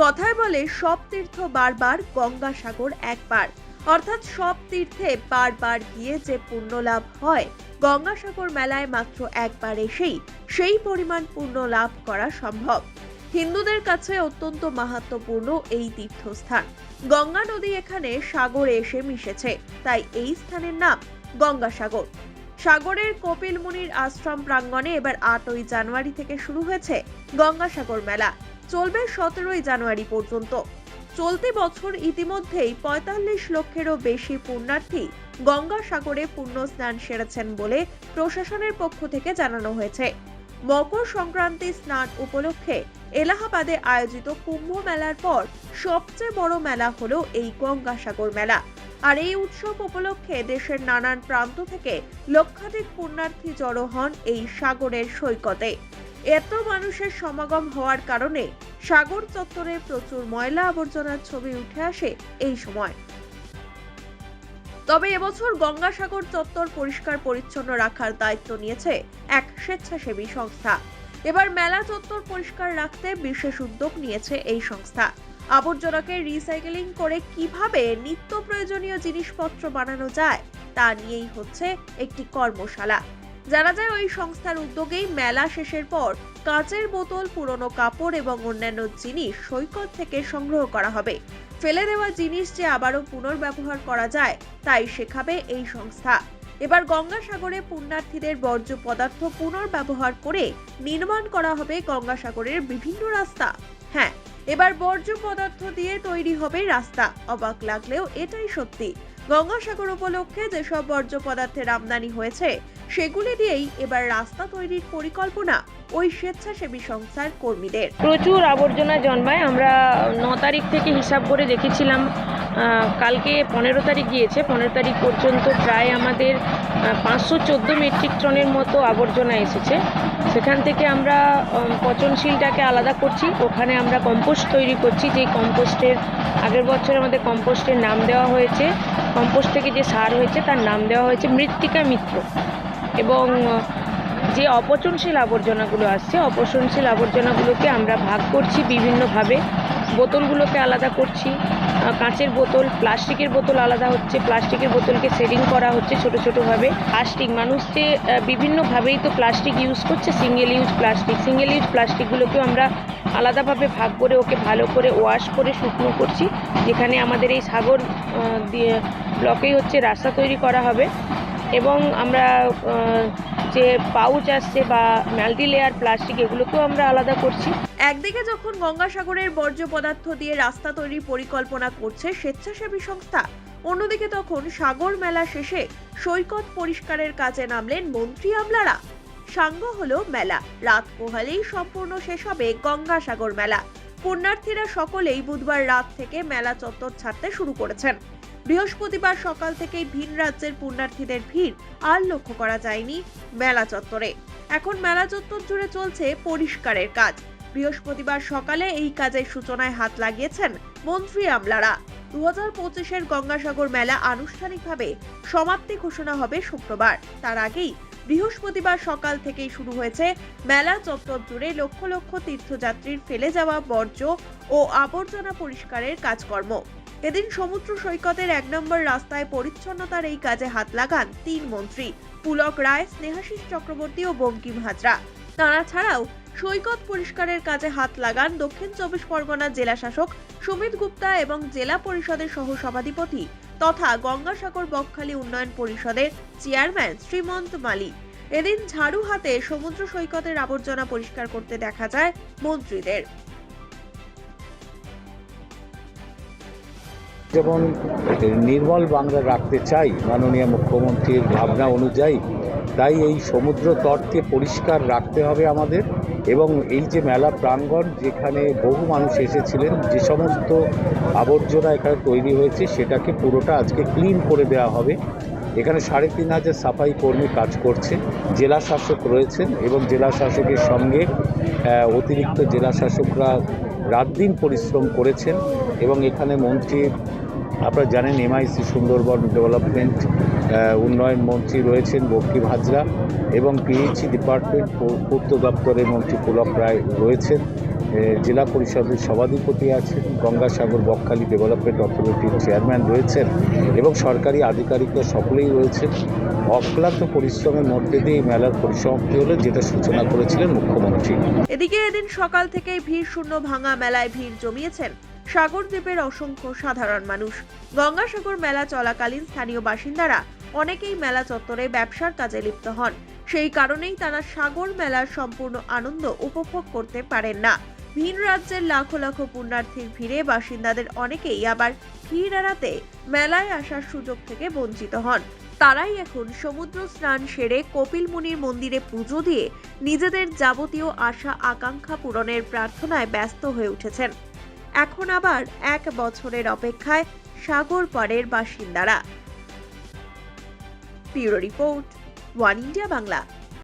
কথায় বলে, সব তীর্থ বারবার গঙ্গাসাগর একবার। অর্থাৎ সব তীর্থে বারবার গিয়ে যে পুণ্য লাভ হয়, গঙ্গাসাগর মেলায় মাত্র একবার এসেই সেই পরিমাণ পুণ্য লাভ করা সম্ভব। হিন্দুদের কাছে অত্যন্ত মাহাত্ম্যপূর্ণ এই তীর্থস্থান। গঙ্গা নদী এখানে সাগরে এসে মিশেছে, তাই এই স্থানের নাম গঙ্গাসাগর। সাগরের কপিল মুনির আশ্রম প্রাঙ্গণে এবার আটই জানুয়ারি থেকে শুরু হয়েছে গঙ্গাসাগর মেলা। চলবে সতেরোই জানুয়ারি পর্যন্ত। চলতি বছর ইতিমধ্যেই পঁয়তাল্লিশ লক্ষেরও বেশি পুণ্যার্থী গঙ্গাসাগরে পুণ্য স্নান সেরেছেন বলে প্রশাসনের পক্ষ থেকে জানানো হয়েছে। মকর সংক্রান্তি স্নান উপলক্ষে এলাহাবাদে আয়োজিত কুম্ভ মেলার পর সবচেয়ে বড় মেলা হলো এই গঙ্গাসাগর মেলা। আর এই উৎসব উপলক্ষে দেশের নানান প্রান্ত থেকে লক্ষাধিক পুণ্যার্থী জড়ো হন এই সাগরের সৈকতে। এত মানুষের সমাগম হওয়ার কারণে সাগর চত্বরে প্রচুর ময়লা আবর্জনার ছবি উঠে আসে এই সময়। তবে এবছর গঙ্গাসাগর চত্বর পরিষ্কার পরিচ্ছন্ন রাখার দায়িত্ব নিয়েছে এক স্বেচ্ছাসেবী সংস্থা। এবার মেলা চত্বর পরিষ্কার রাখতে বিশেষ উদ্যোগ নিয়েছে এই সংস্থা। আবর্জনাকে রিসাইকেলিং করে কীভাবে নিত্য প্রয়োজনীয় জিনিসপত্র বানানো যায় তা নিয়েই হচ্ছে একটি কর্মশালা। জানা যায় ওই সংস্থার উদ্যোগেই মেলা শেষের পর কাঁচের বোতল, পুরনো কাপড় এবং অন্যান্য জিনিস সৈকত থেকে সংগ্রহ করা হবে। ফেলে দেওয়া জিনিস যে আবারও পুনর্ব্যবহার করা যায়, তাই শেখাবে এই সংস্থা। এবার গঙ্গাসাগরে পুণ্যার্থীদের বর্জ্য পদার্থ পুনর্ব্যবহার করে নির্মাণ করা হবে গঙ্গাসাগরের বিভিন্ন রাস্তা। হ্যাঁ এবার বর্জ্য পদার্থ দিয়ে তৈরি হবে রাস্তা। অবাক লাগলেও এটাই সত্যি। গঙ্গাসাগর উপলক্ষে যেসব বর্জ্য পদার্থের আমদানি হয়েছে, সেগুলি দিয়েই এবার রাস্তা তৈরির পরিকল্পনা ওই স্বেচ্ছাসেবী সংস্থার কর্মীদের। প্রচুর আবর্জনা জন্মায়। আমরা ন তারিখ থেকে হিসাব করে দেখেছিলাম কালকে পনেরো তারিখ গিয়েছে। পনেরো তারিখ পর্যন্ত প্রায় আমাদের পাঁচশো চোদ্দ মেট্রিক টনের মতো আবর্জনা এসেছে। সেখান থেকে আমরা পচনশীলটাকে আলাদা করছি। ওখানে আমরা কম্পোস্ট তৈরি করছি যে কম্পোস্টের আগের বছর আমাদের কম্পোস্টের নাম দেওয়া হয়েছে। কম্পোস্ট থেকে যে সার হয়েছে, তার নাম দেওয়া হয়েছে মৃত্তিকা মিত্র। এবং, যে অপচনশীল আবর্জনাগুলো আসছে, অপচনশীল আবর্জনাগুলোকে আমরা ভাগ করছি বিভিন্নভাবে। বোতলগুলোকে আলাদা করছি। কাঁচের বোতল, প্লাস্টিকের বোতল আলাদা হচ্ছে, প্লাস্টিকের বোতলকে শেডিং করা হচ্ছে ছোট ছোটোভাবে প্লাস্টিক মানুষ যে বিভিন্নভাবেই তো প্লাস্টিক ইউজ করছে single use plastic single use প্লাস্টিকগুলোকেও আমরা আলাদাভাবে ভাগ করে ওকে ভালো করে ওয়াশ করে শুকনো করছি, যেখানে আমাদের এই সাগর দিয়ে ব্লকেই হচ্ছে রাস্তা তৈরি করা হবে। এবং আমরা যে পাউচ আসছে বা মাল্টি লেয়ার প্লাস্টিক এগুলোকেও আমরা আলাদা করছি। একদিকে যখন গঙ্গাসাগরের বর্জ্য পদার্থ দিয়ে রাস্তা তৈরির পরিকল্পনা করছে স্বেচ্ছাসেবী সংস্থা, অন্যদিকে তখন সাগর মেলা শেষে সৈকত পরিষ্কারের কাজে নামলেন মন্ত্রী আমলারা। সাঙ্গ হলো মেলা, রাত পোহালেই সম্পূর্ণ শেষ হবে গঙ্গাসাগর মেলা। পুণ্যার্থীরা সকলেই বুধবার রাত থেকে মেলা চত্বর ছাড়তে শুরু করেছেন। বৃহস্পতিবার সকাল থেকেই ভিন রাজ্যের পুণ্যার্থীদের ভিড় আর লক্ষ্য করা যায়নি মেলা চত্বরে। এখন মেলা চত্বর জুড়ে চলছে পরিষ্কারের কাজ। বৃহস্পতিবার সকালে এই কাজের সূচনায় হাত লাগিয়েছেন মন্ত্রী আমলারা। দু হাজার পঁচিশের গঙ্গাসাগর মেলা আনুষ্ঠানিকভাবে সমাপ্তি ঘোষণা হবে শুক্রবার। তার আগেই বৃহস্পতিবার সকাল থেকেই শুরু হয়েছে মেলা চত্বর জুড়ে লক্ষ লক্ষ তীর্থযাত্রীর ফেলে যাওয়া বর্জ্য ও আবর্জনা পরিষ্কারের কাজকর্ম। এদিন সমুদ্র সৈকতের এক নম্বর রাস্তায় পরিচ্ছন্নতার এই কাজে হাত লাগান তিন মন্ত্রী, পুলক রায়, স্নেহাশিস চক্রবর্তী ও বঙ্কিম হাজরা তারা ছাড়াও সৈকত পরিষ্কারের কাজে হাত লাগান দক্ষিণ চব্বিশ পরগনা জেলা শাসক সুমিত গুপ্তা এবং জেলা পরিষদের সহ সভাধিপতি তথা গঙ্গাসাগর বকখালি উন্নয়ন পরিষদের চেয়ারম্যান শ্রীমন্ত মালি। এদিন ঝাড়ু হাতে সমুদ্র সৈকতের আবর্জনা পরিষ্কার করতে দেখা যায় মন্ত্রীদের। যেমন নির্মল বাংলা রাখতে চাই, মাননীয় মুখ্যমন্ত্রীর ভাবনা অনুযায়ী, তাই এই সমুদ্র তটকে পরিষ্কার রাখতে হবে আমাদের। এবং এই যে মেলা প্রাঙ্গণ যেখানে বহু মানুষ এসেছিলেন, যে সমস্ত আবর্জনা এখানে তৈরি হয়েছে, সেটাকে পুরোটা আজকে ক্লিন করে দেওয়া হবে। এখানে সাড়ে তিন হাজার সাফাই কর্মী কাজ করছে, জেলা শাসক রয়েছেন এবং জেলা শাসকের সঙ্গে অতিরিক্ত জেলা শাসকরা রাত দিন পরিশ্রম করেছেন এবং এখানে মন্ত্রী আপনারা জানেন এমআইসি সুন্দরবন ডেভেলপমেন্ট উন্নয়ন মন্ত্রী রয়েছেন বঙ্কিম হাজরা এবং পিএইচই ডিপার্টমেন্ট পূর্ত দপ্তরের মন্ত্রী পুলক রায় রয়েছেন। জেলা পরিষদের সভাধিপতি আছেন, গঙ্গাসাগর বকখালি ডেভেলপমেন্ট অথরিটির চেয়ারম্যান রয়েছেন এবং সরকারি আধিকারিকরা সকলেই রয়েছেন। অক্লান্ত পরিশ্রমের মধ্যে দিয়ে এই মেলার পরিসমাপ্তি হলো, যেটা সূচনা করেছিলেন মুখ্যমন্ত্রী। এদিকে এদিন সকাল থেকেই ভিড় শূন্য ভাঙা মেলায় ভিড় জমিয়েছেন। সাগর দ্বীপের অসংখ্য সাধারণ মানুষ। গঙ্গাসাগর মেলা চলাকালীন স্থানীয় বাসিন্দারা অনেকেই মেলা চত্বরে ব্যবসার কাজে লিপ্ত হন। সেই কারণেই তারা সাগর মেলার সম্পূর্ণ আনন্দ উপভোগ করতে পারেন না। ভিন রাজ্যের লাখো লাখো পুণ্যার্থীর ভিড়ে বাসিন্দাদের অনেকেই আবার ভিড় এড়াতে মেলায় আসার সুযোগ থেকে বঞ্চিত হন। তারাই এখন সমুদ্র স্নান সেরে কপিল মুনির মন্দিরে পুজো দিয়ে নিজেদের যাবতীয় আশা আকাঙ্ক্ষা পূরণের প্রার্থনায় ব্যস্ত হয়ে উঠেছেন। এখন আবার এক বছরের অপেক্ষায় সাগর পাড়ের বাসিন্দারা। Bureau report one India Bangla.